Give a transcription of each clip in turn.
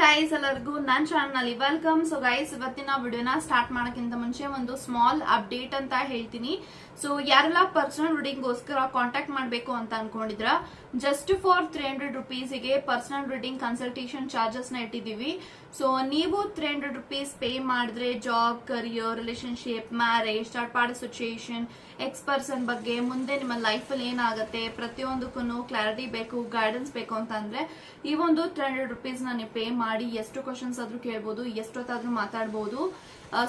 Guys ಎಲ್ಲರಿಗೂ ನನ್ನ channel welcome so guys ಇವತ್ತಿನ ವಿಡಿಯೋನ ಸ್ಟಾರ್ಟ್ ಮಾಡೋಕ್ಕಿಂತ ಮುಂಚೆ ಒಂದು ಸ್ಮಾಲ್ ಅಪ್ಡೇಟ್ ಅಂತ ಹೇಳ್ತೀನಿ. ಸೊ ಯಾರೆಲ್ಲ ಪರ್ಸನಲ್ ರೀಡಿಂಗ್ಗೋಸ್ಕರ ಕಾಂಟ್ಯಾಕ್ಟ್ ಮಾಡಬೇಕು ಅಂತ ಅನ್ಕೊಂಡಿದ್ರ ಜಸ್ಟ್ ಫಾರ್ ತ್ರೀ ಹಂಡ್ರೆಡ್ ರುಪೀಸಿಗೆ ಪರ್ಸನಲ್ ರೀಡಿಂಗ್ ಕನ್ಸಲ್ಟೇಷನ್ ಚಾರ್ಜಸ್ನ ಇಟ್ಟಿದ್ದೀವಿ. ಸೊ ನೀವು ತ್ರೀ ಹಂಡ್ರೆಡ್ ರುಪೀಸ್ ಪೇ ಮಾಡಿದ್ರೆ job career relationship marriage third party situation ex person ಬಗ್ಗೆ ಮುಂದೆ ನಿಮ್ಮ ಲೈಫಲ್ಲಿ ಏನಾಗುತ್ತೆ ಪ್ರತಿಯೊಂದಕ್ಕೂ ಕ್ಲಾರಿಟಿ ಬೇಕು ಗೈಡೆನ್ಸ್ ಬೇಕು ಅಂತ ಈ ಒಂದು ತ್ರೀ ಹಂಡ್ರೆಡ್ ರುಪೀಸ್ ನೀವು ಪೇ ಮಾಡಿ, ಎಷ್ಟು ಕ್ವಶನ್ಸ್ ಆದರೂ ಕೇಳ್ಬೋದು, ಎಷ್ಟೊತ್ತಾದರೂ ಮಾತಾಡ್ಬೋದು.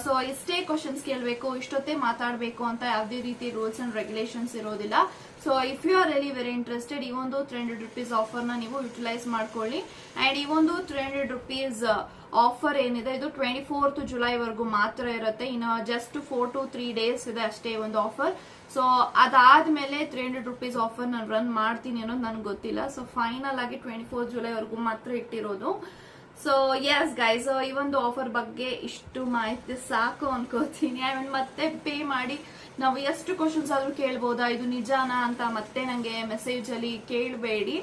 ಸೊ ಎಷ್ಟೇ ಕ್ವಶನ್ಸ್ ಕೇಳಬೇಕು, ಇಷ್ಟೊತ್ತೇ ಮಾತಾಡಬೇಕು ಅಂತ ಯಾವುದೇ ರೀತಿ ರೂಲ್ಸ್ ಅಂಡ್ ರೆಗ್ಯುಲೇಷನ್ಸ್ ಇರೋದಿಲ್ಲ. So if you are really very interested ಈ ಒಂದು ತ್ರೀ ಹಂಡ್ರೆಡ್ ರುಪೀಸ್ ಆಫರ್ನ ನೀವು ಯುಟಿಲೈಸ್ ಮಾಡ್ಕೊಳ್ಳಿ. ಆ್ಯಂಡ್ ಈ ಒಂದು ತ್ರೀ ಹಂಡ್ರೆಡ್ ರುಪೀಸ್ ಆಫರ್ ಏನಿದೆ, ಇದು ಟ್ವೆಂಟಿ ಫೋರ್ತ್ ಜುಲೈವರೆಗೂ ಮಾತ್ರ ಇರುತ್ತೆ. ಇನ್ನು just four to three days ಇದೆ ಅಷ್ಟೇ ಒಂದು ಆಫರ್ ಸೊ ಅದಾದ್ಮೇಲೆ ತ್ರೀ ಹಂಡ್ರೆಡ್ ರುಪೀಸ್ ಆಫರ್ ನಾನು ರನ್ ಮಾಡ್ತೀನಿ ಅನ್ನೋದು ನನ್ಗೆ ಗೊತ್ತಿಲ್ಲ. ಸೊ ಫೈನಲ್ ಆಗಿ ಟ್ವೆಂಟಿ ಫೋರ್ ಜುಲೈವರೆಗೂ ಮಾತ್ರ ಇಟ್ಟಿರೋದು. ಸೊ ಎಸ್ ಗೈಸ್ ಈ ಒಂದು ಆಫರ್ ಬಗ್ಗೆ ಇಷ್ಟು ಮಾಹಿತಿ ಸಾಕು ಅನ್ಕೋತೀನಿ. ಐ ಮೀನ್ ಮತ್ತೆ ಪೇ ಮಾಡಿ ನಾವು ಎಷ್ಟು ಕ್ವಶನ್ಸ್ ಆದ್ರೂ ಕೇಳ್ಬೋದಾ? ಇದು ನಿಜಾನಾ ಅಂತ ಮತ್ತೆ ನಂಗೆ ಮೆಸೇಜ್ ಅಲ್ಲಿ ಕೇಳಬೇಡಿ.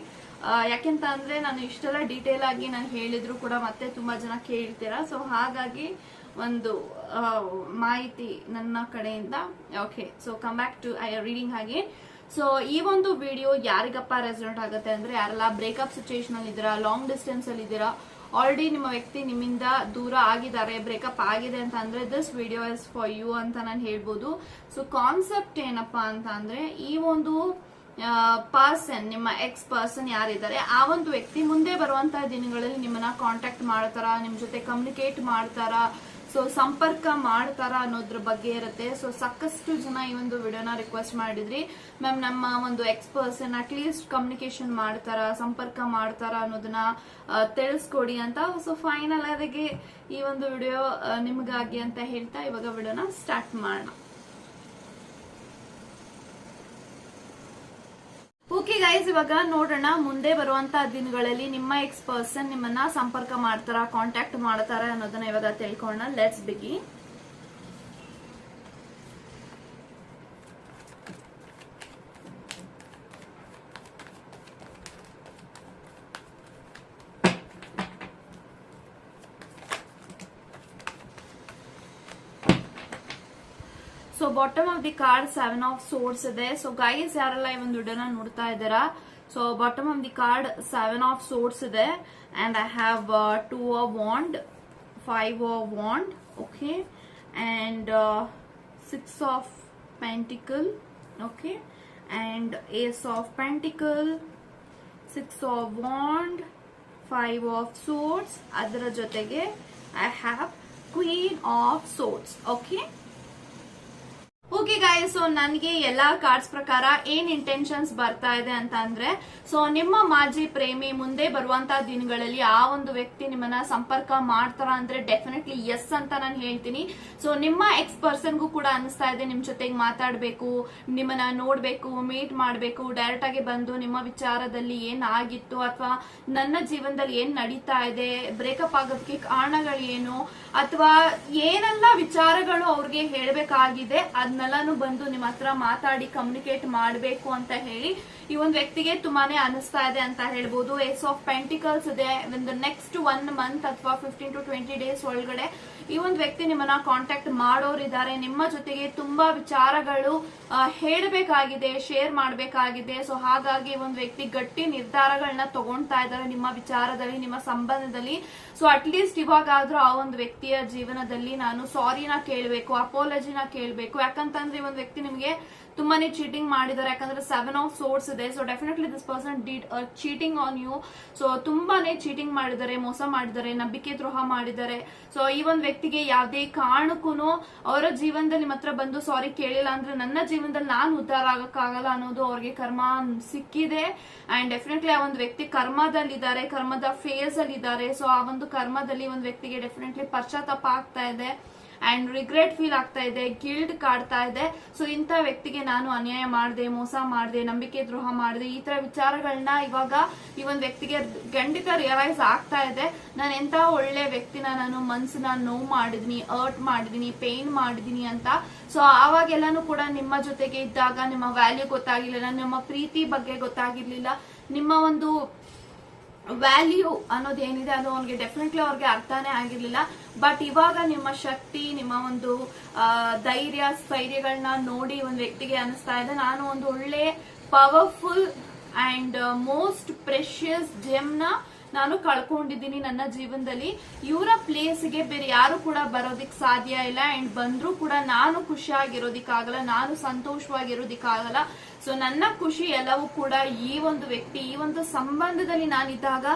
ಯಾಕೆಂತ ಅಂದ್ರೆ ನಾನು ಇಷ್ಟೆಲ್ಲ ಡೀಟೇಲ್ ಆಗಿ ನಾನು ಹೇಳಿದ್ರು ಕೂಡ ಮತ್ತೆ ತುಂಬಾ ಜನ ಕೇಳ್ತೀರಾ? ಸೊ ಹಾಗಾಗಿ ಒಂದು ಮಾಹಿತಿ ನನ್ನ ಕಡೆಯಿಂದ. Okay so come back to I reading ಹಾಗೆ. ಸೊ ಈ ಒಂದು ವಿಡಿಯೋ ಯಾರಿಗಪ್ಪ ರೆಸಲ್ಟ್ ಆಗುತ್ತೆ ಅಂದ್ರೆ ಯಾರೆಲ್ಲ ಬ್ರೇಕಪ್ ಸಿಚುಯೇಷನ್ ಅಲ್ಲಿ ಇದ್ದೀರಾ ಲಾಂಗ್ ಡಿಸ್ಟೆನ್ಸ್ ಅಲ್ಲಿ ಇದ್ದೀರಾ ಆಲ್ರೆಡಿ ನಿಮ್ಮ ವ್ಯಕ್ತಿ ನಿಮ್ಮಿಂದ ದೂರ ಆಗಿದ್ದಾರೆ ಬ್ರೇಕಪ್ ಆಗಿದೆ ಅಂತ ಅಂದ್ರೆ this video is for you ಅಂತ ನಾನು ಹೇಳ್ಬೋದು. ಸೊ ಕಾನ್ಸೆಪ್ಟ್ ಏನಪ್ಪಾ ಅಂತ ಅಂದ್ರೆ ಈ ಒಂದು ಪರ್ಸನ್ ನಿಮ್ಮ ಎಕ್ಸ್ ಪರ್ಸನ್ ಯಾರಿದ್ದಾರೆ, ಆ ಒಂದು ವ್ಯಕ್ತಿ ಮುಂದೆ ಬರುವಂತಹ ದಿನಗಳಲ್ಲಿ ನಿಮ್ಮನ್ನ ಕಾಂಟ್ಯಾಕ್ಟ್ ಮಾಡ್ತಾರ, ನಿಮ್ ಜೊತೆ ಕಮ್ಯುನಿಕೇಟ್ ಮಾಡ್ತಾರ ಸೊ ಸಂಪರ್ಕ ಮಾಡ್ತಾರ ಅನ್ನೋದ್ರ ಬಗ್ಗೆ ಇರುತ್ತೆ. ಸೊ ಸಾಕಷ್ಟು ಜನ ಈ ಒಂದು ವಿಡಿಯೋನ ರಿಕ್ವೆಸ್ಟ್ ಮಾಡಿದ್ರಿ. ಮ್ಯಾಮ್ ನಮ್ಮ ಒಂದು ಎಕ್ಸ್ ಪರ್ಸನ್ ಅಟ್ಲೀಸ್ಟ್ ಕಮ್ಯುನಿಕೇಶನ್ ಮಾಡ್ತಾರ, ಸಂಪರ್ಕ ಮಾಡ್ತಾರ ಅನ್ನೋದನ್ನ ತಿಳಿಸ್ಕೊಡಿ ಅಂತ. ಸೊ ಫೈನಲ್ ಅದಕ್ಕೆ ಈ ಒಂದು ವಿಡಿಯೋ ನಿಮಗಾಗಿ ಅಂತ ಹೇಳ್ತಾ ಇವಾಗ ವಿಡಿಯೋನ ಸ್ಟಾರ್ಟ್ ಮಾಡೋಣ ಓಕೆ ಗೈಸ್ ಇವಾಗ ನೋಡೋಣ, ಮುಂದೆ ಬರುವಂತ ದಿನಗಳಲ್ಲಿ ನಿಮ್ಮ ಎಕ್ಸ್ ಪರ್ಸನ್ ನಿಮ್ಮನ್ನ ಸಂಪರ್ಕ ಮಾಡ್ತಾರ ಕಾಂಟ್ಯಾಕ್ಟ್ ಮಾಡ್ತಾರ ಅನ್ನೋದನ್ನ ಇವಾಗ ತಿಳ್ಕೊಳ್ಳೋಣ. ಲೆಟ್ಸ್ ಬಿಗಿ so bottom of the card seven of swords ಇದೆ. ಸೊ ಗೈಸ್ ಯಾರೆಲ್ಲ ಈ ಒಂದು ವಿಡಿಯೋನ ನೋಡ್ತಾ ಇದ್ದೀರಾ? So bottom of the card seven of swords ಇದೆ. And I have two of wand five of wand okay and six of pentacle okay and ace of pentacle six of wand five of swords ಅದರ ಜೊತೆಗೆ I have queen of swords okay okay guys so ನನಗೆ ಎಲ್ಲಾ cards ಪ್ರಕಾರ ಏನ್ intentions ಬರ್ತಾ ಇದೆ ಅಂತ ಅಂದ್ರೆ ಸೊ ನಿಮ್ಮ ಮಾಜಿ ಪ್ರೇಮಿ ಮುಂದೆ ಬರುವಂತ ದಿನಗಳಲ್ಲಿ ಆ ಒಂದು ವ್ಯಕ್ತಿ ನಿಮ್ಮನ್ನ ಸಂಪರ್ಕ ಮಾಡ್ತಾರ ಅಂದ್ರೆ ಡೆಫಿನೆಟ್ಲಿ ಎಸ್ ಅಂತ ನಾನು ಹೇಳ್ತೀನಿ. ಸೊ ನಿಮ್ಮ ಎಕ್ಸ್ ಪರ್ಸನ್ಗೂ ಕೂಡ ಅನಿಸ್ತಾ ಇದೆ ನಿಮ್ ಜೊತೆಗೆ ಮಾತಾಡ್ಬೇಕು, ನಿಮ್ಮನ್ನ ನೋಡ್ಬೇಕು ಮೀಟ್ ಮಾಡ್ಬೇಕು ಡೈರೆಕ್ಟ್ ಆಗಿ ಬಂದು ನಿಮ್ಮ ವಿಚಾರದಲ್ಲಿ ಏನ್ ಆಗಿತ್ತು ಅಥವಾ ನನ್ನ ಜೀವನದಲ್ಲಿ ಏನ್ ನಡೀತಾ ಇದೆ ಬ್ರೇಕಪ್ ಆಗೋದಕ್ಕೆ ಕಾರಣಗಳು ಏನು ಅಥವಾ ಏನೆಲ್ಲ ವಿಚಾರಗಳು ಅವ್ರಿಗೆ ಹೇಳ್ಬೇಕಾಗಿದೆ ಅದನ್ನೆಲ್ಲಾನು ಬಂದು ನಿಮ್ಮ ಹತ್ರ ಮಾತಾಡಿ ಕಮ್ಯುನಿಕೇಟ್ ಮಾಡಬೇಕು ಅಂತ ಹೇಳಿ ಈ ಒಂದು ವ್ಯಕ್ತಿಗೆ ತುಂಬಾನೇ ಅನಿಸ್ತಾ ಇದೆ ಅಂತ ಹೇಳ್ಬೋದು. ಏಸ್ ಆಫ್ ಪೆಂಟಿಕಲ್ಸ್ ಇದೆ. ಒಂದು ನೆಕ್ಸ್ಟ್ ಒನ್ ಮಂತ್ ಅಥವಾ ಫಿಫ್ಟೀನ್ ಟು ಟ್ವೆಂಟಿ ಡೇಸ್ ಒಳಗಡೆ ಈ ಒಂದು ವ್ಯಕ್ತಿ ನಿಮ್ಮನ್ನ ಕಾಂಟ್ಯಾಕ್ಟ್ ಮಾಡೋರಿದ್ದಾರೆ. ನಿಮ್ಮ ಜೊತೆಗೆ ತುಂಬಾ ವಿಚಾರಗಳು ಹೇಳಬೇಕಾಗಿದೆ ಶೇರ್ ಮಾಡಬೇಕಾಗಿದೆ. ಸೊ ಹಾಗಾಗಿ ಒಂದು ವ್ಯಕ್ತಿ ಗಟ್ಟಿ ನಿರ್ಧಾರಗಳನ್ನ ತಗೊಳ್ತಾ ಇದ್ದಾರೆ ನಿಮ್ಮ ವಿಚಾರದಲ್ಲಿ, ನಿಮ್ಮ ಸಂಬಂಧದಲ್ಲಿ. ಸೊ ಅಟ್ಲೀಸ್ಟ್ ಇವಾಗಾದ್ರೂ ಆ ಒಂದು ವ್ಯಕ್ತಿಯ ಜೀವನದಲ್ಲಿ ನಾನು ಸಾರಿನ ಕೇಳಬೇಕು ಅಪೋಲಜಿನ ಕೇಳಬೇಕು. ಯಾಕಂತಂದ್ರೆ ಈ ಒಂದು ವ್ಯಕ್ತಿ ನಿಮಗೆ ತುಂಬಾನೇ ಚೀಟಿಂಗ್ ಮಾಡಿದ್ದಾರೆ. ಯಾಕಂದ್ರೆ ಸೆವೆನ್ ಆಫ್ ಸೋರ್ಸ್ ಇದೆ. So definitely this person did cheating on you so ತುಂಬಾನೇ ಚೀಟಿಂಗ್ ಮಾಡಿದ್ದಾರೆ, ಮೋಸ ಮಾಡಿದ್ದಾರೆ, ನಂಬಿಕೆ ದ್ರೋಹ ಮಾಡಿದ್ದಾರೆ. ಸೊ ಈ ಒಂದು ವ್ಯಕ್ತಿಗೆ ಯಾವುದೇ ಕಾರಣಕ್ಕೂ ಅವರ ಜೀವನದಲ್ಲಿ ನಿಮ್ಮ ಹತ್ರ ಬಂದು ಸಾರಿ ಕೇಳಿಲ್ಲ ಅಂದ್ರೆ ನನ್ನ ಜೀವನದಲ್ಲಿ ನಾನು ಉದ್ಧಾರ ಆಗಕ್ಕಾಗಲ್ಲ ಅನ್ನೋದು ಅವ್ರಿಗೆ ಕರ್ಮ ಸಿಕ್ಕಿದೆ. ಅಂಡ್ ಡೆಫಿನೆಟ್ಲಿ ಆ ಒಂದು ವ್ಯಕ್ತಿ ಕರ್ಮದಲ್ಲಿದ್ದಾರೆ, ಕರ್ಮದ ಫೇಸ್ ಅಲ್ಲಿ ಇದ್ದಾರೆ ಸೊ ಆ ಒಂದು ಕರ್ಮದಲ್ಲಿ ಒಂದು ವ್ಯಕ್ತಿಗೆ ಡೆಫಿನೆಟ್ಲಿ ಪಶ್ಚಾತ್ತಾಪ ಆಗ್ತಾ ಇದೆ. ಅಂಡ್ ರಿಗ್ರೆಟ್ ಫೀಲ್ ಆಗ್ತಾ ಇದೆ ಗಿಲ್ಡ್ ಕಾಡ್ತಾ ಇದೆ. ಸೊ ಇಂಥ ವ್ಯಕ್ತಿಗೆ ನಾನು ಅನ್ಯಾಯ ಮಾಡಿದೆ, ಮೋಸ ಮಾಡಿದೆ, ನಂಬಿಕೆ ದ್ರೋಹ ಮಾಡಿದೆ, ಈ ತರ ವಿಚಾರಗಳನ್ನ ಇವಾಗ ಈ ಒಂದು ವ್ಯಕ್ತಿಗೆ ಖಂಡಿತ ರಿಯಲೈಸ್ ಆಗ್ತಾ ಇದೆ. ನಾನು ಎಂತ ಒಳ್ಳೆ ವ್ಯಕ್ತಿನ ನಾನು ಮನ್ಸನ್ನ ನೋವು ಮಾಡಿದೀನಿ ಅರ್ಟ್ ಮಾಡಿದೀನಿ ಪೇನ್ ಮಾಡಿದೀನಿ ಅಂತ. ಸೊ ಆವಾಗೆಲ್ಲಾನು ಕೂಡ ನಿಮ್ಮ ಜೊತೆಗೆ ಇದ್ದಾಗ, ನಿಮ್ಮ ವ್ಯಾಲ್ಯೂ ಗೊತ್ತಾಗಿರ್ಲಿಲ್ಲ ನಿಮ್ಮ ಪ್ರೀತಿ ಬಗ್ಗೆ ಗೊತ್ತಾಗಿರ್ಲಿಲ್ಲ, ನಿಮ್ಮ ಒಂದು ವ್ಯಾಲ್ಯೂ ಅನ್ನೋದೇನಿದೆ ಅದು ಅವ್ನಿಗೆ ಡೆಫಿನೆಟ್ಲಿ ಅವ್ರಿಗೆ ಅರ್ಥನೇ ಆಗಿರ್ಲಿಲ್ಲ. ಬಟ್ ಇವಾಗ ನಿಮ್ಮ ಶಕ್ತಿ, ನಿಮ್ಮ ಒಂದು ಧೈರ್ಯ ಸ್ಥೈರ್ಯಗಳನ್ನ ನೋಡಿ ಒಂದು ವ್ಯಕ್ತಿಗೆ ಅನಿಸ್ತಾ ಇದೆ. ನಾನು ಒಂದು ಒಳ್ಳೆ ಪವರ್ಫುಲ್ ಅಂಡ್ ಮೋಸ್ಟ್ ಪ್ರೆಷಿಯಸ್ ಜೆಮ್ನ ನಾನು ಕಳ್ಕೊಂಡಿದ್ದೀನಿ ನನ್ನ ಜೀವನದಲ್ಲಿ. ಇವರ ಪ್ಲೇಸ್ಗೆ ಬೇರೆ ಯಾರು ಕೂಡ ಬರೋದಿಕ್ ಸಾಧ್ಯ ಇಲ್ಲ. ಅಂಡ್ ಬಂದರೂ ಕೂಡ ನಾನು ಖುಷಿಯಾಗಿರೋದಿಕ್ಕಾಗಲ್ಲ, ನಾನು ಸಂತೋಷವಾಗಿರೋದಿಕ್ಕಾಗಲ್ಲ. ಸೊ ನನ್ನ ಖುಷಿ ಎಲ್ಲವೂ ಕೂಡ ಈ ಒಂದು ವ್ಯಕ್ತಿ, ಈ ಒಂದು ಸಂಬಂಧದಲ್ಲಿ ನಾನಿದ್ದಾಗ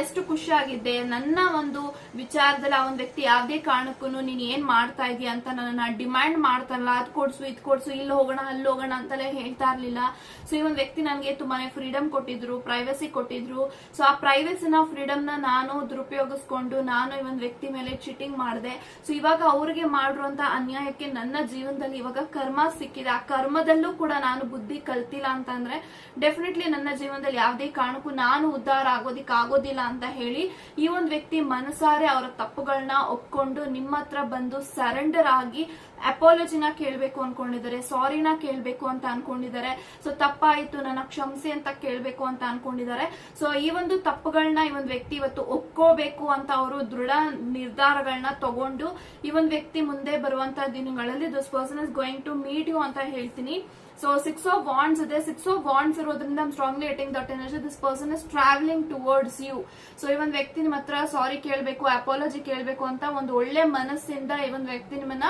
ಎಷ್ಟು ಖುಷಿಯಾಗಿದ್ದೆ ನನ್ನ ಒಂದು ವಿಚಾರದಲ್ಲಿ ಆ ಒಂದು ವ್ಯಕ್ತಿ ಯಾವ್ದೇ ಕಾರಣಕ್ಕೂ ನೀನ್ ಏನ್ ಮಾಡ್ತಾ ಇದೀಯ ಅಂತ ನನ್ನ ಡಿಮ್ಯಾಂಡ್ ಮಾಡ್ತಾರಲ್ಲ ಅದ್ ಕೊಡ್ಸು, ಇದ್ ಕೊಡ್ಸು, ಇಲ್ಲಿ ಹೋಗೋಣ, ಅಲ್ಲಿ ಹೋಗೋಣ ಅಂತಲೇ ಹೇಳ್ತಾ ಇರ್ಲಿಲ್ಲ. ಸೊ ಈ ಒಂದು ವ್ಯಕ್ತಿ ನನಗೆ ತುಂಬಾನೇ ಫ್ರೀಡಮ್ ಕೊಟ್ಟಿದ್ರು ಪ್ರೈವಸಿ ಕೊಟ್ಟಿದ್ರು. ಸೊ ಆ ಪ್ರೈವಸಿನ ಫ್ರೀಡಮ್ನ ನಾನು ದುರುಪಯೋಗಿಸ್ಕೊಂಡು ನಾನು ಈ ಒಂದು ವ್ಯಕ್ತಿ ಮೇಲೆ ಚೀಟಿಂಗ್ ಮಾಡಿದೆ. ಸೊ ಇವಾಗ ಅವ್ರಿಗೆ ಮಾಡಿರುವಂತ ಅನ್ಯಾಯಕ್ಕೆ ನನ್ನ ಜೀವನದಲ್ಲಿ ಇವಾಗ ಕರ್ಮ ಸಿಕ್ಕಿದೆ. ಆ ಕರ್ಮದಲ್ಲೂ ಕೂಡ ನಾನು ಬುದ್ಧಿ ಕಲ್ತಿಲ್ಲ ಅಂತಂದ್ರೆ ಡೆಫಿನೆಟ್ಲಿ ನನ್ನ ಜೀವನದಲ್ಲಿ ಯಾವ್ದೇ ಕಾರಣಕ್ಕೂ ನಾನು ಉದ್ಧಾರ ಆಗೋದಿಕ್ ಆಗೋದಿಲ್ಲ ಅಂತ ಹೇಳಿ ಈ ಒಂದು ವ್ಯಕ್ತಿ ಮನಸಾರೆ ಅವರ ತಪ್ಪುಗಳನ್ನ ಒಪ್ಕೊಂಡು ನಿಮ್ಮ ಹತ್ರ ಬಂದು ಸರೆಂಡರ್ ಆಗಿ ಅಪಾಲಜಿನ ಕೇಳಬೇಕು ಅನ್ಕೊಂಡಿದ್ದಾರೆ ಸಾರಿನ ಕೇಳಬೇಕು ಅಂತ ಅನ್ಕೊಂಡಿದ್ದಾರೆ. ಸೊ ತಪ್ಪಾಯಿತು, ನನ್ನ ಕ್ಷಮಿಸಿ ಅಂತ ಕೇಳಬೇಕು ಅಂತ ಅನ್ಕೊಂಡಿದ್ದಾರೆ. ಸೊ ಈ ಒಂದು ತಪ್ಪುಗಳನ್ನ ಈ ಒಂದು ವ್ಯಕ್ತಿ ಇವತ್ತು ಒಪ್ಕೋಬೇಕು ಅಂತ ಅವರು ದೃಢ ನಿರ್ಧಾರಗಳನ್ನ ತಗೊಂಡು ಈ ಒಂದು ವ್ಯಕ್ತಿ ಮುಂದೆ ಬರುವಂತ ದಿನಗಳಲ್ಲಿ this person is going to meet you ಅಂತ ಹೇಳ್ತೀನಿ. ಸೊ ಸಿಕ್ಸ್ ಆಫ್ ಬಾಂಡ್ಸ್ ಇದೆ. ಸಿಕ್ಸ್ ಆಫ್ ಬಾಂಡ್ಸ್ ಇರೋದ್ರಿಂದ strongly eating that energy this person is travelling towards you so ಈ ಒಂದು ವ್ಯಕ್ತಿ ನಿಮ್ಮ ಸಾರಿ ಕೇಳಬೇಕು ಅಪಾಲಜಿ ಕೇಳಬೇಕು ಅಂತ ಒಂದು ಒಳ್ಳೆ ಮನಸ್ಸಿಂದ ಈ ಒಂದು ವ್ಯಕ್ತಿ ನಿಮ್ಮನ್ನ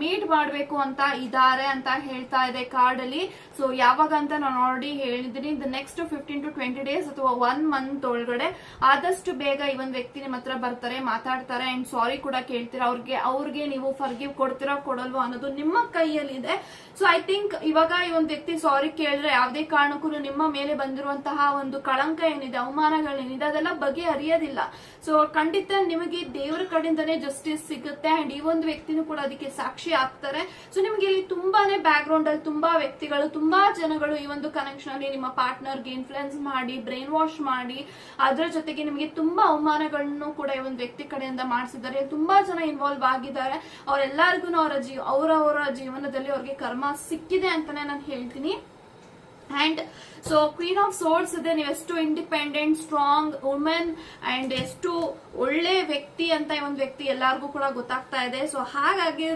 ಮೀಟ್ ಮಾಡಬೇಕು ಅಂತ ಇದ್ದಾರೆ ಅಂತ ಹೇಳ್ತಾ ಇದೆ ಕಾರ್ಡ್ ಅಲ್ಲಿ ಸೊ ಯಾವಾಗ ಅಂತ ನಾನು ಆಲ್ರೆಡಿ ಹೇಳಿದೀನಿ the next fifteen to twenty days ಅಥವಾ ಒನ್ ಮಂತ್ ಒಳಗಡೆ ಆದಷ್ಟು ಬೇಗ ಈ ಒಂದು ವ್ಯಕ್ತಿ ನಿಮ್ಮ ಹತ್ರ ಬರ್ತಾರೆ, ಮಾತಾಡ್ತಾರೆ. ಅಂಡ್ ಸಾರಿ ಕೂಡ ಕೇಳ್ತೀರಾ, ಅವ್ರಿಗೆ ಅವ್ರಿಗೆ ನೀವು ಫರ್ಗಿವ್ ಕೊಡ್ತೀರಾ, ಕೊಡಲ್ವೋ ಅನ್ನೋದು ನಿಮ್ಮ ಕೈಯಲ್ಲಿದೆ. ಸೊ ಐ ಥಿಂಕ್ ಇವಾಗ ಈ ಒಂದು ವ್ಯಕ್ತಿ ಸಾರಿ ಕೇಳಿದ್ರೆ ಯಾವುದೇ ಕಾರಣಕ್ಕೂ ನಿಮ್ಮ ಮೇಲೆ ಬಂದಿರುವಂತಹ ಒಂದು ಕಳಂಕ ಏನಿದೆ, ಅವಮಾನಗಳೇನಿದೆ, ಅದೆಲ್ಲ ಬಗೆ ಅರಿಯೋದಿಲ್ಲ ಸೊ ಖಂಡಿತ ನಿಮಗೆ ದೇವರ ಕಡೆಯಿಂದನೇ ಜಸ್ಟಿಸ್ ಸಿಗುತ್ತೆ. ಅಂಡ್ ಈ ಒಂದು ವ್ಯಕ್ತಿನೂ ಕೂಡ ಅದಕ್ಕೆ ಸಾಕ್ಷಿ ಆಗ್ತಾರೆ. ಸೊ ನಿಮ್ಗೆ ಇಲ್ಲಿ ತುಂಬಾನೇ ಬ್ಯಾಕ್ ಅಲ್ಲಿ ತುಂಬಾ ವ್ಯಕ್ತಿಗಳು, ತುಂಬಾ ಜನಗಳು ಈ ಒಂದು ಕನೆಕ್ಷನ್ ಅಲ್ಲಿ ನಿಮ್ಮ ಪಾರ್ಟ್ನರ್ಗೆ ಇನ್ಫ್ಲುಯೆನ್ಸ್ ಮಾಡಿ ಬ್ರೈನ್ ವಾಶ್ ಮಾಡಿ, ಅದರ ಜೊತೆಗೆ ನಿಮಗೆ ತುಂಬಾ ಅವಮಾನಗಳನ್ನು ಕೂಡ ಈ ಒಂದು ವ್ಯಕ್ತಿ ಕಡೆಯಿಂದ ಮಾಡಿಸಿದ್ದಾರೆ. ತುಂಬಾ ಜನ ಇನ್ವಾಲ್ವ್ ಆಗಿದ್ದಾರೆ. ಅವರೆಲ್ಲರಿಗೂ ಅವರ ಜೀವ ಅವರವರ ಜೀವನದಲ್ಲಿ ಅವ್ರಿಗೆ ಕರ್ಮ ಸಿಕ್ಕಿದೆ ಅಂತಾನೆ ನಾನು ಹೇಳ್ತೀನಿ. And so queen of swords ಇದೆ. ನೀವು ಎಷ್ಟು ಇಂಡಿಪೆಂಡೆಂಟ್ ಸ್ಟ್ರಾಂಗ್ ವುಮೆನ್ ಅಂಡ್ ಎಷ್ಟು ಒಳ್ಳೆ ವ್ಯಕ್ತಿ ಅಂತ ಈ ಒಂದು ವ್ಯಕ್ತಿ ಎಲ್ಲಾರ್ಗೂ ಕೂಡ ಗೊತ್ತಾಗ್ತಾ ಇದೆ. ಸೊ ಹಾಗಾಗಿ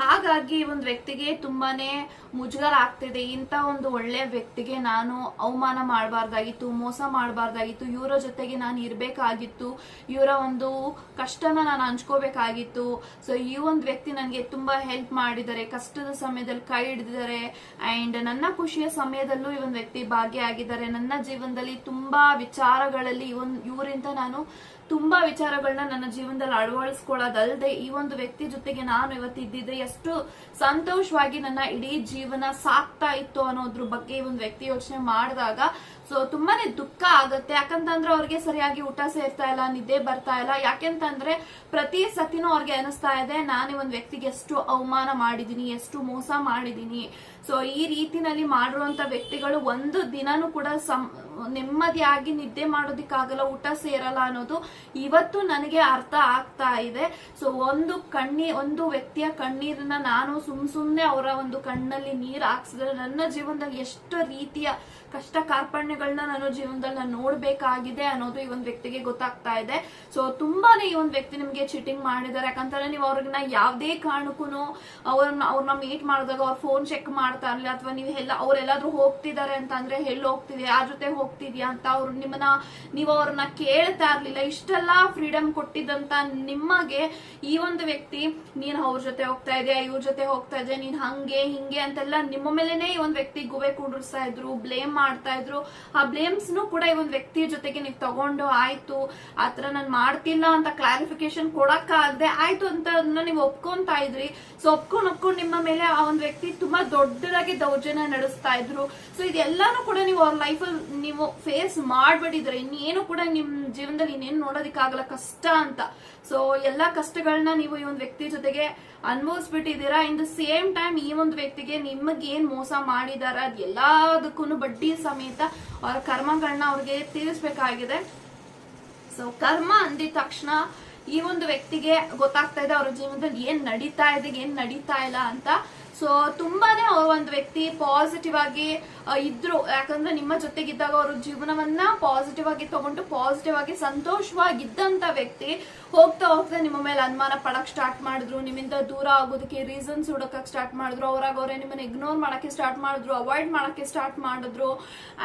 ಹಾಗಾಗಿ ಈ ಒಂದು ವ್ಯಕ್ತಿಗೆ ತುಂಬಾನೇ ಮುಜುಗರ ಆಗ್ತಿದೆ. ಇಂತ ಒಂದು ಒಳ್ಳೆ ವ್ಯಕ್ತಿಗೆ ನಾನು ಅವಮಾನ ಮಾಡಬಾರ್ದಾಗಿತ್ತು, ಮೋಸ ಮಾಡಬಾರ್ದಾಗಿತ್ತು, ಇವರ ಜೊತೆಗೆ ನಾನು ಇರಬೇಕಾಗಿತ್ತು, ಇವರ ಒಂದು ಕಷ್ಟನ ನಾನು ಹಂಚ್ಕೋಬೇಕಾಗಿತ್ತು. ಸೊ ಈ ಒಂದು ವ್ಯಕ್ತಿ ನನಗೆ ತುಂಬಾ ಹೆಲ್ಪ್ ಮಾಡಿದ್ದಾರೆ. ಕಷ್ಟದ ಸಮಯದಲ್ಲಿ ಕೈ ಹಿಡಿದಿದ್ದಾರೆ. ಅಂಡ್ ನನ್ನ ಖುಷಿಯ ಸಮಯದಲ್ಲೂ ಈ ಒಂದು ವ್ಯಕ್ತಿ ಭಾಗಿಯಾಗಿದ್ದಾರೆ ನನ್ನ ಜೀವನದಲ್ಲಿ ತುಂಬಾ ವಿಚಾರಗಳಲ್ಲಿ ಇವನ್ ಇವರಿಂದ ನಾನು ತುಂಬಾ ವಿಚಾರಗಳನ್ನ ನನ್ನ ಜೀವನದಲ್ಲಿ ಅಳವಡಿಸ್ಕೊಳ್ಳೋದಲ್ಲದೆ ಈ ಒಂದು ವ್ಯಕ್ತಿ ಜೊತೆಗೆ ನಾನು ಇವತ್ತಿದ್ದಿದ್ರೆ ಎಷ್ಟು ಸಂತೋಷವಾಗಿ ನನ್ನ ಇಡೀ ಜೀವನ ಸಾಕ್ತಾ ಇತ್ತು ಅನ್ನೋದ್ರ ಬಗ್ಗೆ ಈ ಒಂದು ವ್ಯಕ್ತಿ ಯೋಚನೆ ಮಾಡಿದಾಗ, ಸೊ ತುಂಬಾನೇ ದುಃಖ ಆಗುತ್ತೆ. ಯಾಕಂತಂದ್ರೆ ಅವ್ರಿಗೆ ಸರಿಯಾಗಿ ಊಟ ಸೇರ್ತಾ ಇಲ್ಲ, ನಿದ್ದೆ ಬರ್ತಾ ಇಲ್ಲ. ಯಾಕೆಂತಂದ್ರೆ ಪ್ರತಿ ಸತಿನೂ ಅವ್ರಿಗೆ ಅನಿಸ್ತಾ ಇದೆ, ನಾನು ಈ ಒಂದು ವ್ಯಕ್ತಿಗೆ ಎಷ್ಟು ಅವಮಾನ ಮಾಡಿದೀನಿ, ಎಷ್ಟು ಮೋಸ ಮಾಡಿದೀನಿ. ಸೊ ಈ ರೀತಿನಲ್ಲಿ ಮಾಡಿರುವಂತ ವ್ಯಕ್ತಿಗಳು ಒಂದು ದಿನಾನೂ ಕೂಡ ಸಂ, ನೆಮ್ಮದಿಯಾಗಿ ನಿದ್ದೆ ಮಾಡೋದಿಕ್ಕಾಗಲ್ಲ, ಊಟ ಸೇರಲ್ಲ ಅನ್ನೋದು ಇವತ್ತು ನನಗೆ ಅರ್ಥ ಆಗ್ತಾ ಇದೆ. ಸೊ ಒಂದು ಕಣ್ಣಿ, ಒಂದು ವ್ಯಕ್ತಿಯ ಕಣ್ಣೀರನ್ನ ನಾನು ಸುಮ್ ಸುಮ್ನೆ ಅವರ ಒಂದು ಕಣ್ಣಲ್ಲಿ ನೀರು ಹಾಕ್ಸಿದ್ರೆ ನನ್ನ ಜೀವನದಲ್ಲಿ ಎಷ್ಟು ರೀತಿಯ ಕಷ್ಟ ಕಾರ್ಪಣ್ಯಗಳನ್ನ ನಾನು ಜೀವನದಲ್ಲಿ ನಾನು ನೋಡ್ಬೇಕಾಗಿದೆ ಅನ್ನೋದು ಈ ಒಂದು ವ್ಯಕ್ತಿಗೆ ಗೊತ್ತಾಗ್ತಾ ಇದೆ. ಸೊ ತುಂಬಾನೇ ಈ ಒಂದು ವ್ಯಕ್ತಿ ನಿಮ್ಗೆ ಚೀಟಿಂಗ್ ಮಾಡಿದ್ದಾರೆ. ಯಾಕಂತಂದ್ರೆ ನೀವು ಅವ್ರನ್ನ ಯಾವ್ದೇ ಕಾರಣಕ್ಕೂ ಅವ್ರನ್ನ ಅವ್ರನ್ನ ಮೀಟ್ ಮಾಡಿದಾಗ ಅವ್ರ ಫೋನ್ ಚೆಕ್ ಮಾಡ್ತಾ ಇರ್ಲಿ ಅಥವಾ ನೀವು ಎಲ್ಲ ಅವ್ರೆಲ್ಲಾದ್ರೂ ಹೋಗ್ತಿದ್ದಾರೆ ಅಂತ ಅಂದ್ರೆ ಎಲ್ಲಿ ಹೋಗ್ತಿದ್ಯಾ ಯಾರ ಜೊತೆ ಹೋಗ್ತಿದ್ಯಾ ಅಂತ ಅವ್ರು ನಿಮ್ಮನ್ನ, ನೀವು ಅವ್ರನ್ನ ಕೇಳ್ತಾ ಇರ್ಲಿಲ್ಲ. ಇಷ್ಟೆಲ್ಲ ಫ್ರೀಡಮ್ ಕೊಟ್ಟಿದ್ದಂತ ನಿಮಗೆ ಈ ಒಂದು ವ್ಯಕ್ತಿ, ನೀನ್ ಅವ್ರ ಜೊತೆ ಹೋಗ್ತಾ ಇದೆಯಾ, ಇವ್ರ ಜೊತೆ ಹೋಗ್ತಾ ಇದೆಯಾ, ನೀನ್ ಹಂಗೆ, ಹಿಂಗೆ ಅಂತೆಲ್ಲ ನಿಮ್ಮ ಮೇಲೆನೆ ಈ ಒಂದು ವ್ಯಕ್ತಿ ಗುವೆ ಕುಂಡ್ರಿಸ್ತಾ ಇದ್ರು ಬ್ಲೇಮ್ ಮಾಡ್ತಾ ಇದ್ರು. ಆ ಬ್ಲೇಮ್ಸ್ ಕೂಡ ಈ ಒಂದು ವ್ಯಕ್ತಿಯ ಜೊತೆಗೆ ನೀವು ತಗೊಂಡು ಆಯ್ತು ಆತರ ನಾನು ಮಾಡ್ತಿಲ್ಲ ಅಂತ ಕ್ಲಾರಿಫಿಕೇಶನ್ ಕೊಡಕ್ಕಾಗದೆ ಆಯ್ತು ಅಂತ ನೀವು ಒಪ್ಕೊಂತಾ ಇದ್ರಿ. ಸೊ ಒಪ್ಕೊಂಡ್ ಒಪ್ಕೊಂಡ್ ನಿಮ್ಮ ಮೇಲೆ ಆ ಒಂದು ವ್ಯಕ್ತಿ ತುಂಬಾ ದೊಡ್ಡದಾಗಿ ದೌರ್ಜನ್ಯ ನಡೆಸ್ತಾ ಇದ್ರು. ಸೊ ಇದೆಲ್ಲಾನು ಕೂಡ ನೀವು ಅವ್ರ ಅಲ್ಲಿ ನೀವು ಫೇಸ್ ಮಾಡ್ಬಿಟ್ಟಿದ್ರೆ ಇನ್ನೇನು ಕೂಡ ನಿಮ್ ಜೀವನದಲ್ಲಿ ಇನ್ನೇನು ನೋಡೋದಿಕ್ಕಾಗಲ್ಲ, ಕಷ್ಟ ಅಂತ. ಸೊ ಎಲ್ಲಾ ಕಷ್ಟಗಳನ್ನ ನೀವು ಈ ಒಂದು ವ್ಯಕ್ತಿ ಜೊತೆಗೆ ಅನುಭವಿಸ್ಬಿಟ್ಟಿದ್ದೀರಾ? ಇನ್ ದ ಸೇಮ್ ಟೈಮ್ ಈ ಒಂದು ವ್ಯಕ್ತಿಗೆ ನಿಮಗೆ ಏನ್ ಮೋಸ ಮಾಡಿದಾರ? ಅದ್ ಎಲ್ಲದಕ್ಕೂ ಬಡ್ಡಿ ಸಮೇತ ಅವರ ಕರ್ಮಗಳನ್ನ ಅವ್ರಿಗೆ ತೀರಿಸಬೇಕಾಗಿದೆ. ಸೊ ಕರ್ಮ ಅಂದಿದ ತಕ್ಷಣ ಈ ಒಂದು ವ್ಯಕ್ತಿಗೆ ಗೊತ್ತಾಗ್ತಾ ಇದೆ ಅವ್ರ ಜೀವನದಲ್ಲಿ ಏನ್ ನಡೀತಾ ಇದೆ, ಏನ್ ನಡೀತಾ ಇಲ್ಲ ಅಂತ. ಸೊ ತುಂಬಾನೇ ಅವ್ರ ಒಂದು ವ್ಯಕ್ತಿ ಪಾಸಿಟಿವ್ ಆಗಿ ಇದ್ರು. ಯಾಕಂದ್ರೆ ನಿಮ್ಮ ಜೊತೆಗಿದ್ದಾಗ ಅವರು ಜೀವನವನ್ನ ಪಾಸಿಟಿವ್ ಆಗಿ ತಗೊಂಡು ಪಾಸಿಟಿವ್ ಆಗಿ ಸಂತೋಷವಾಗಿದ್ದಂತ ವ್ಯಕ್ತಿ ಹೋಗ್ತಾ ಹೋಗ್ತಾ ನಿಮ್ಮ ಮೇಲೆ ಅನುಮಾನ ಪಡಕ್ ಸ್ಟಾರ್ಟ್ ಮಾಡಿದ್ರು. ನಿಮ್ಮಿಂದ ದೂರ ಆಗೋದಕ್ಕೆ ರೀಸನ್ಸ್ ಹುಡಕಕ್ ಸ್ಟಾರ್ಟ್ ಮಾಡಿದ್ರು. ಅವರಾಗ ಅವರೇ ನಿಮ್ಮನ್ನ ಇಗ್ನೋರ್ ಮಾಡಕ್ಕೆ ಸ್ಟಾರ್ಟ್ ಮಾಡಿದ್ರು ಅವಾಯ್ಡ್ ಮಾಡಕ್ಕೆ ಸ್ಟಾರ್ಟ್ ಮಾಡಿದ್ರು.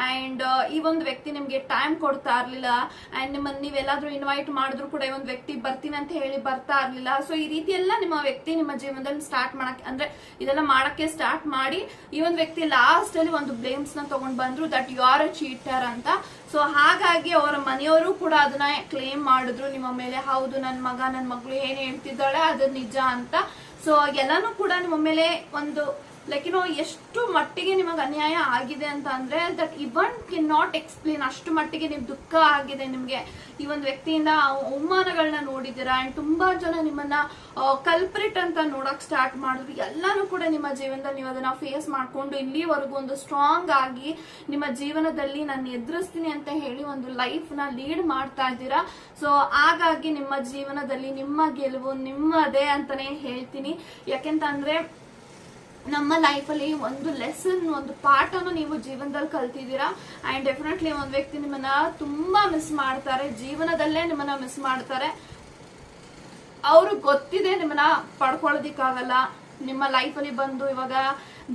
ಅಂಡ್ ಈ ಒಂದು ವ್ಯಕ್ತಿ ನಿಮ್ಗೆ ಟೈಮ್ ಕೊಡ್ತಾ ಇರ್ಲಿಲ್ಲ. ಅಂಡ್ ನಿಮ್ಮನ್ನ ನೀವೆಲ್ಲಾದ್ರೂ ಇನ್ವೈಟ್ ಮಾಡಿದ್ರು ಕೂಡ ಈ ಒಂದು ವ್ಯಕ್ತಿ ಬರ್ತೀನಿ ಅಂತ ಹೇಳಿ ಬರ್ತಾ ಇರ್ಲಿಲ್ಲ. ಸೊ ಈ ರೀತಿ ಎಲ್ಲ ನಿಮ್ಮ ವ್ಯಕ್ತಿ ನಿಮ್ಮ ಜೀವನದಲ್ಲಿ ಸ್ಟಾರ್ಟ್ ಮಾಡಕ್ಕೆ ಅಂದ್ರೆ ಇದೆಲ್ಲ ಮಾಡಕ್ಕೆ ಸ್ಟಾರ್ಟ್ ಮಾಡಿ ಈ ಒಂದು ವ್ಯಕ್ತಿ ಲಾಸ್ಟ್ ಅಲ್ಲಿ ಒಂದು ಬ್ಲೇಮ್ಸ್ನ ತಗೊಂಡ್ ಬಂದ್ರು that you are a cheater ಅಂತ. ಸೊ ಹಾಗಾಗಿ ಅವರ ಮನೆಯವರು ಕೂಡ ಅದನ್ನ ಕ್ಲೇಮ್ ಮಾಡಿದ್ರು. ನಿಮ್ಮ ಮೇಲೆ, ಹೌದು, ನನ್ ಮಗ, ನನ್ ಮಗಳು ಏನ್ ಹೇಳ್ತಿದ್ದಾಳೆ? ಅದು ನಿಜ ಅಂತ. ಸೊ ಎಲ್ಲಾನು ಕೂಡ ನಿಮ್ಮ ಮೇಲೆ ಒಂದು ಲೈಕ್ ಏನೋ ಎಷ್ಟು ಮಟ್ಟಿಗೆ ನಿಮಗೆ ಅನ್ಯಾಯ ಆಗಿದೆ ಅಂತ ಅಂದ್ರೆ that even can not explain ಅಷ್ಟು ಮಟ್ಟಿಗೆ ನಿಮ್ ದುಃಖ ಆಗಿದೆ ನಿಮ್ಗೆ. ಈ ಒಂದು ವ್ಯಕ್ತಿಯಿಂದ ಅವಮಾನಗಳನ್ನ ನೋಡಿದ್ದೀರಾ ಅಂಡ್ ತುಂಬಾ ಜನ ನಿಮ್ಮನ್ನ ಕಲ್ಪ್ರಿಟ್ ಅಂತ ನೋಡಕ್ ಸ್ಟಾರ್ಟ್ ಮಾಡಿದ್ರು. ಎಲ್ಲಾನು ಕೂಡ ನಿಮ್ಮ ಜೀವನದಲ್ಲಿ ನೀವು ಅದನ್ನ ಫೇಸ್ ಮಾಡ್ಕೊಂಡು ಇಲ್ಲಿವರೆಗೂ ಒಂದು ಸ್ಟ್ರಾಂಗ್ ಆಗಿ ನಿಮ್ಮ ಜೀವನದಲ್ಲಿ ನಾನು ಎದುರಿಸ್ತೀನಿ ಅಂತ ಹೇಳಿ ಒಂದು ಲೈಫ್ನ ಲೀಡ್ ಮಾಡ್ತಾ ಇದ್ದೀರಾ. ಸೊ ಹಾಗಾಗಿ ನಿಮ್ಮ ಜೀವನದಲ್ಲಿ ನಿಮ್ಮ ಗೆಲುವು ನಿಮ್ಮದೇ ಅಂತಾನೆ ಹೇಳ್ತೀನಿ. ಯಾಕೆಂತಂದ್ರೆ ನಮ್ಮ ಲೈಫಲ್ಲಿ ಒಂದು ಲೆಸನ್ ಒಂದು ಪಾಠನು ನೀವು ಜೀವನದಲ್ಲಿ ಕಲ್ತಿದ್ದೀರಾ? ಅಂಡ್ ಡೆಫಿನೆಟ್ಲಿ ಒಂದು ವ್ಯಕ್ತಿ ನಿಮ್ಮನ್ನ ತುಂಬಾ ಮಿಸ್ ಮಾಡ್ತಾರೆ. ಜೀವನದಲ್ಲೇ ನಿಮ್ಮನ್ನ ಮಿಸ್ ಮಾಡ್ತಾರೆ. ಅವ್ರಿಗೆ ಗೊತ್ತಿದೆ ನಿಮ್ಮನ್ನ ಪಡ್ಕೊಳ್ಳೋದಿಕ್ಕಾಗಲ್ಲ ನಿಮ್ಮ ಲೈಫಲ್ಲಿ ಬಂದು ಇವಾಗ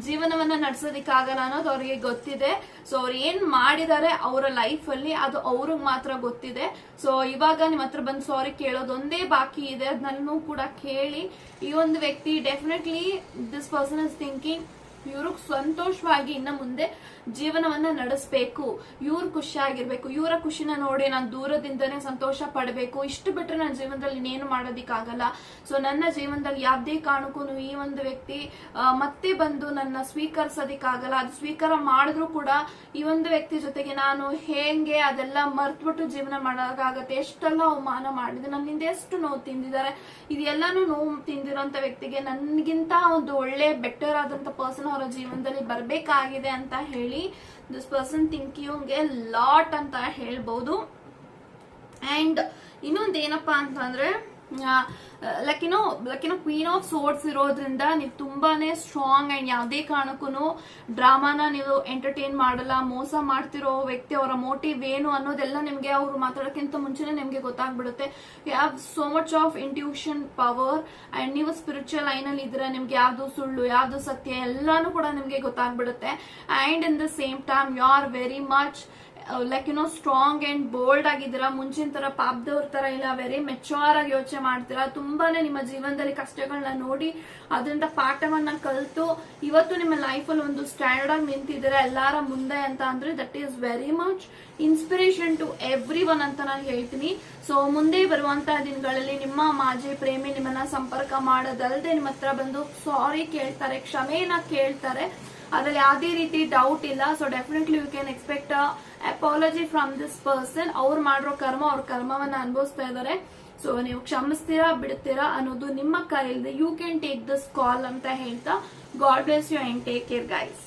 ಜೀವನವನ್ನ ನಡ್ಸೋದಿಕ್ಕಾಗಲ್ಲ ಅನ್ನೋದು ಅವ್ರಿಗೆ ಗೊತ್ತಿದೆ. ಸೊ ಅವ್ರು ಏನ್ ಮಾಡಿದ್ದಾರೆ ಅವರ ಲೈಫ್ ಅಲ್ಲಿ ಅದು ಅವ್ರಿಗೆ ಮಾತ್ರ ಗೊತ್ತಿದೆ. ಸೊ ಇವಾಗ ನಿಮ್ಮ ಹತ್ರ ಬಂದು ಸಾರಿ ಕೇಳೋದೊಂದೇ ಬಾಕಿ ಇದೆ. ಅದನ್ನೂ ಕೂಡ ಕೇಳಿ. ಈ ಒಂದು ವ್ಯಕ್ತಿ definitely this person is thinking ಇವರು ಸಂತೋಷವಾಗಿ ಇನ್ನ ಮುಂದೆ ಜೀವನವನ್ನ ನಡೆಸಬೇಕು. ಇವ್ರು ಖುಷಿಯಾಗಿರ್ಬೇಕು. ಇವರ ಖುಷಿನ ನೋಡಿ ನಾನು ದೂರದಿಂದನೇ ಸಂತೋಷ ಪಡಬೇಕು. ಇಷ್ಟು ಬಿಟ್ರೆ ನನ್ನ ಜೀವನದಲ್ಲಿ ಇನ್ನೇನು ಮಾಡೋದಿಕ್ಕಾಗಲ್ಲ. ಸೊ ನನ್ನ ಜೀವನದಲ್ಲಿ ಯಾವುದೇ ಕಾರಣಕ್ಕೂ ಈ ಒಂದು ವ್ಯಕ್ತಿ ಮತ್ತೆ ಬಂದು ನನ್ನ ಸ್ವೀಕರಿಸೋದಿಕ್ಕಾಗಲ್ಲ. ಅದು ಸ್ವೀಕಾರ ಮಾಡಿದ್ರು ಕೂಡ ಈ ಒಂದು ವ್ಯಕ್ತಿ ಜೊತೆಗೆ ನಾನು ಹೇಗೆ ಅದೆಲ್ಲ ಮರ್ತ್ಬಿಟ್ಟು ಜೀವನ ಮಾಡೋಕ್ಕಾಗತ್ತೆ? ಎಷ್ಟೆಲ್ಲ ಅವಮಾನ ಮಾಡಿದೆ ನನ್ನಿಂದ ಎಷ್ಟು ನೋವು ತಿಂದಿದ್ದಾರೆ? ಇದೆಲ್ಲಾನು ನೋವು ತಿಂದಿರೋಂಥ ವ್ಯಕ್ತಿಗೆ ನನ್ಗಿಂತ ಒಂದು ಒಳ್ಳೆ ಬೆಟರ್ ಆದಂತ ಪರ್ಸನ್ ಅವರ ಜೀವನದಲ್ಲಿ ಬರಬೇಕಾಗಿದೆ ಅಂತ ಹೇಳಿ this person think a lot ಅಂತ ಹೇಳ್ಬೋದು. ಅಂಡ್ ಇನ್ನೊಂದೇನಪ್ಪ ಅಂತಂದ್ರೆ ಲೈಕ್ ಏನೋ ಲೈಕ್ ಕ್ವೀನ್ ಆಫ್ ಸೋರ್ಟ್ಸ್ ಇರೋದ್ರಿಂದ ನೀವು ತುಂಬಾನೇ ಸ್ಟ್ರಾಂಗ್ ಅಂಡ್ ಯಾವುದೇ ಕಾರಣಕ್ಕೂ ಡ್ರಾಮಾನ ನೀವು ಎಂಟರ್ಟೈನ್ ಮಾಡಲ್ಲ, ಮೋಸ ಮಾಡ್ತಿರೋ ವ್ಯಕ್ತಿ ಅವರ ಮೋಟಿವ್ ಏನು ಅನ್ನೋದೆಲ್ಲ ನಿಮ್ಗೆ ಅವರು ಮಾತಾಡೋಕ್ಕಿಂತ ಮುಂಚೆನೆ ನಿಮ್ಗೆ ಗೊತ್ತಾಗ್ಬಿಡುತ್ತೆ. You have so much of intuition power and ನೀವು ಸ್ಪಿರಿಚುವಲ್ ಲೈನ್ ಅಲ್ಲಿ ಇದ್ರೆ ನಿಮ್ಗೆ ಯಾವ್ದು ಸುಳ್ಳು, ಯಾವ್ದು ಸತ್ಯ ಎಲ್ಲಾನು ಕೂಡ ನಿಮ್ಗೆ ಗೊತ್ತಾಗ್ಬಿಡುತ್ತೆ. And in the same time you are very much like no strong and bold ಆಗಿದ್ದೀರಾ? ಮುಂಚಿನ ತರ ಪಾಪದವ್ರ ತರ ಇಲ್ಲ ವೆರಿ ಮೆಚೋರ್ ಆಗಿ ಯೋಚನೆ ಮಾಡ್ತೀರಾ? ತುಂಬಾನೇ ನಿಮ್ಮ ಜೀವನದಲ್ಲಿ ಕಷ್ಟಗಳನ್ನ ನೋಡಿ ಅದರಿಂದ ಪಾಠವನ್ನ ಕಲಿತು ಇವತ್ತು ನಿಮ್ಮ ಲೈಫಲ್ಲಿ ಒಂದು ಸ್ಟ್ಯಾಂಡರ್ಡ್ ಆಗಿ ನಿಂತಿದ್ದೀರಾ? ಎಲ್ಲಾರ ಮುಂದೆ ಅಂತ ಅಂದ್ರೆ that is very much inspiration to everyone ಅಂತ ನಾನು ಹೇಳ್ತೀನಿ. ಸೊ ಮುಂದೆ ಬರುವಂತಹ ದಿನಗಳಲ್ಲಿ ನಿಮ್ಮ ಮಾಜಿ ಪ್ರೇಮಿ ನಿಮ್ಮನ್ನ ಸಂಪರ್ಕ ಮಾಡೋದಲ್ಲದೆ ನಿಮ್ಮ ಹತ್ರ ಬಂದು ಸಾರಿ ಕೇಳ್ತಾರೆ ಕ್ಷಮೆಯನ್ನ ಕೇಳ್ತಾರೆ. ಅದ್ರಲ್ಲಿ ಯಾವುದೇ ರೀತಿ ಡೌಟ್ ಇಲ್ಲ. So definitely you can expect apology from this person ಅವ್ರು ಮಾಡಿರೋ ಕರ್ಮ, ಅವ್ರ ಕರ್ಮವನ್ನ ಅನುಭವಿಸ್ತಾ ಇದ್ದಾರೆ. ಸೊ ನೀವು ಕ್ಷಮಿಸ್ತೀರಾ, ಬಿಡ್ತೀರಾ ಅನ್ನೋದು ನಿಮ್ಮ ಕೈಲಿದೆ you can take this call ಅಂತ ಹೇಳ್ತಾ God bless you and take care guys